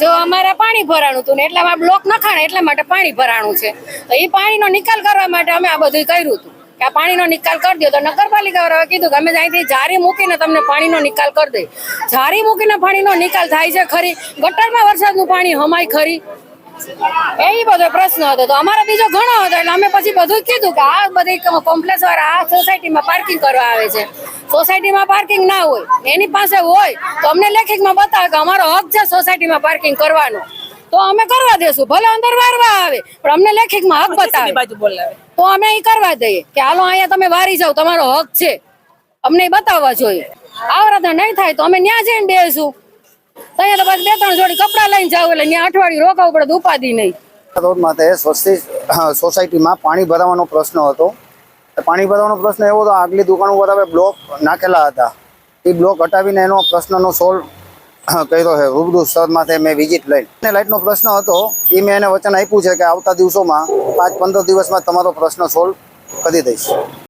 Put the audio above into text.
જો અમારે પાણી ભરાણું હતું ને એટલામાં બ્લોક નખાણે એટલા માટે પાણી ભરાણું છે. તો એ પાણીનો નિકાલ કરવા માટે અમે આ બધું કર્યું હતું. કે આ પાણીનો નિકાલ કરી દો તો નગરપાલિકા વાળાએ કીધું કે અમે અહીંથી જારી મૂકીને તમને પાણીનો નિકાલ કરી દઈએ. જારી મૂકીને પાણીનો નિકાલ થાય છે ખરી. ગટરમાં વરસાદનું પાણી હમાય ખરી. એ બધો પ્રશ્ન હતો. તો અમારો બીજો ઘણો હતો. એટલે અમે પછી બધું કીધું કે આ બધી કોમ્પ્લેક્સ વાળા આ સોસાયટીમાં પાર્કિંગ કરવા આવે છે. સોસાયટીમાં પાર્કિંગ ના હોય એની પાસે હોય તો અમને લેખિતમાં બતાવે કે અમારો હક છે સોસાયટીમાં પાર્કિંગ કરવાનો. તો અમે કરવા દેશું ભલે અંદર વારવા આવે પણ અમને લેખિતમાં હક બતાવે. તો અમે એ કરવા દઈએ કે હાલો અહીંયા તમે વારી જાઓ તમારો હક છે. અમને બતાવવા જોઈએ. આવરા નહીં થાય તો અમે ત્યાં જઈને બેસું. ત્યાં તો પછી બે ત્રણ જોડી કપડા લઈને જાવ એટલે ત્યાં અઠવાડિયું રોકાવું પડે ઉપાધિ નહીં. રોડ માટે સ્વસ્તી સોસાયટીમાં પાણી ભરાવાનો પ્રશ્ન હતો. પાણી ભરાવાનો પ્રશ્ન એવો હતો, આગલી દુકાનો ઉપર આપણે બ્લોક નાખેલા હતા. એ બ્લોક હટાવીને એનો પ્રશ્નનો સોલ્વ કર્યો છે. રૂબરૂ સ્થળ માથે મેં વિઝિટ લઈ. અને લાઇટનો પ્રશ્ન હતો, એ મેં એને વચન આપ્યું છે કે આવતા દિવસોમાં, પાંચ પંદર દિવસમાં તમારો પ્રશ્ન સોલ્વ કરી દઈશ.